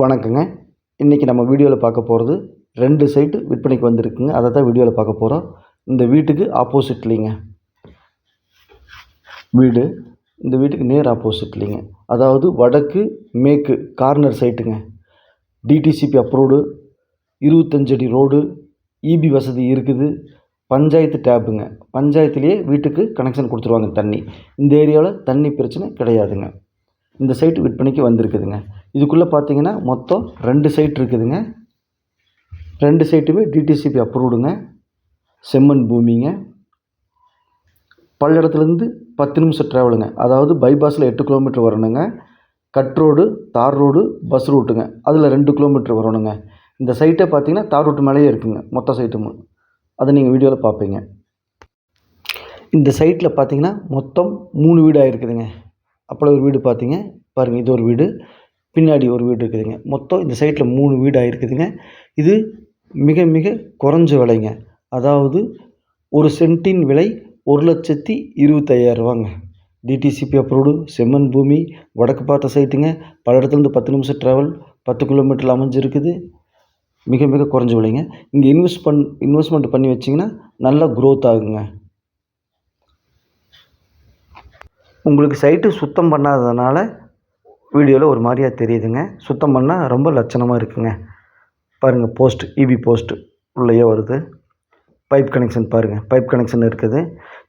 வணக்கங்க. இன்றைக்கி நம்ம வீடியோவில் பார்க்க போகிறது ரெண்டு சைட்டு விற்பனைக்கு வந்திருக்குங்க. அதை தான் வீடியோவில் பார்க்க போகிறோம் இந்த வீட்டுக்கு ஆப்போசிட்லிங்க வீடு இந்த வீட்டுக்கு நேர் ஆப்போசிட்லிங்க அதாவது வடக்கு மேற்கு கார்னர் சைட்டுங்க டிடிசிபி அப்ரூவ்டு இருபத்தஞ்சடி அடி ரோடு இபி வசதி இருக்குது. பஞ்சாயத்து டேப்புங்க பஞ்சாயத்துலேயே வீட்டுக்கு கனெக்ஷன் கொடுத்துருவாங்க தண்ணி. இந்த ஏரியாவில் தண்ணி பிரச்சனை கிடையாதுங்க. இந்த சைட்டு விற்பனைக்கு வந்திருக்குதுங்க. இதுக்குள்ளே பார்த்தீங்கன்னா மொத்தம் ரெண்டு சைட் இருக்குதுங்க. ரெண்டு சைட்டுமே டிடிசிபி அப்ரூவ்டுங்க செம்மண் பூமிங்க. பல்லடத்துலேருந்து பத்து நிமிஷம் ட்ராவலுங்க அதாவது பைபாஸில் எட்டு கிலோமீட்டர் வரணுங்க. Cut road tar road bus ரூட்டுங்க அதில் ரெண்டு கிலோமீட்டர் வரணுங்க. இந்த சைட்டை பார்த்தீங்கன்னா தார் ரூட்டு மேலேயே இருக்குங்க. மொத்த சைட்டும் அதை நீங்கள் வீடியோவில் பார்ப்பீங்க இந்த சைட்டில் பார்த்தீங்கன்னா மொத்தம் மூணு வீடாக இருக்குதுங்க அப்போ ஒரு வீடு பார்த்தீங்க பாருங்கள் இது ஒரு வீடு. பின்னாடி ஒரு வீடு இருக்குதுங்க. மொத்தம் இந்த சைட்டில் மூணு வீடாக இருக்குதுங்க இது மிக மிக குறைஞ்ச விலைங்க. அதாவது ஒரு சென்ட்டின் விலை ஒரு லட்சத்தி இருபத்தையாயிரரூவாங்க டிடிசிபி அப்ரூவ்டு செம்மண் பூமி வடக்கு பார்த்த சைட்டுங்க பல இடத்துலேருந்து பத்து நிமிஷம் ட்ராவல் பத்து கிலோமீட்டரில் அமைஞ்சிருக்குது. மிக மிக குறைஞ்ச விலைங்க. இங்கே இன்வெஸ்ட் பண் இன்வெஸ்ட்மெண்ட் பண்ணி வச்சிங்கன்னா நல்லா க்ரோத் ஆகுங்க. உங்களுக்கு சைட்டு சுத்தம் பண்ணாததுனால வீடியோவில் ஒரு மாதிரியா தெரியுதுங்க. சுத்தம் பண்ணால் ரொம்ப லட்சணமாக இருக்குங்க. பாருங்கள் போஸ்ட் இபி போஸ்ட் உள்ளேயே வருது. பைப் கனெக்ஷன் பாருங்கள் பைப் கனெக்ஷன் இருக்குது.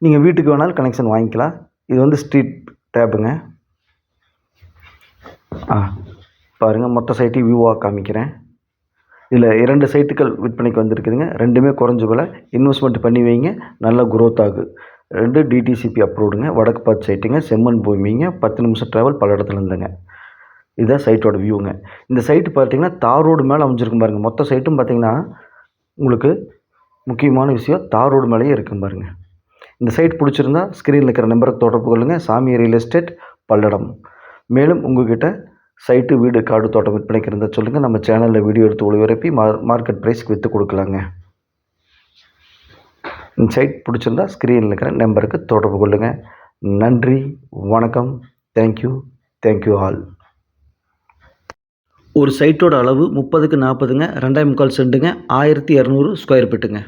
நீங்கள் வீட்டுக்கு வேணாலும் கனெக்ஷன் வாங்கிக்கலாம். இது வந்து ஸ்ட்ரீட் டேப்புங்க ஆ பாருங்கள் மொத்த சைட்டையும் வியூவாக காமிக்கிறேன். இதில் இரண்டு சைட்டுகள் விற்பனைக்கு வந்திருக்குதுங்க. ரெண்டுமே குறைஞ்ச விலை. இன்வெஸ்ட்மெண்ட் பண்ணி வைங்க. நல்லா குரோத் ஆகும் ரெண்டு டிடிசிபி அப்ரூவ்டுங்க வடக்கு பார்த்து சைட்டுங்க. செம்மண் பூமிங்க. பத்து நிமிஷம் ட்ராவல் பல இடத்துல இருந்துங்க. இதுதான் சைட்டோட வியூங்க இந்த சைட்டு பார்த்தீங்கன்னா தார் ரோடு மேலே அமைஞ்சிருக்கும் பாருங்கள் மொத்த சைட்டும் பார்த்தீங்கன்னா உங்களுக்கு முக்கியமான விஷயம் தார் ரோடு மேலேயே இருக்கும் பாருங்கள் இந்த சைட் பிடிச்சிருந்தா ஸ்க்ரீனில் இருக்கிற நம்பருக்கு தொடர்பு கொள்ளுங்கள் சாமி ரியல் எஸ்டேட் பல்லடம். மேலும் உங்கள்கிட்ட சைட்டு வீடு காடு தோட்டம் விற்பனைக்கு இருந்தால் சொல்லுங்கள் நம்ம சேனலில் வீடியோ எடுத்து ஒளிபரப்பி மார் மார்க்கெட் ப்ரைஸ்க்கு விற்று கொடுக்கலாங்க. இந்த சைட் பிடிச்சிருந்தா ஸ்க்ரீனில் இருக்கிற நம்பருக்கு தொடர்பு கொள்ளுங்கள் நன்றி வணக்கம். தேங்க்யூ தேங்க்யூ ஆல் ஒரு சைட்டோட அளவு முப்பதுக்கு நாற்பதுங்க ரெண்டாயிரம் முக்கால் செண்டுங்க ஆயிரத்தி இரநூறு ஸ்கொயர் ஃபீட்டுங்க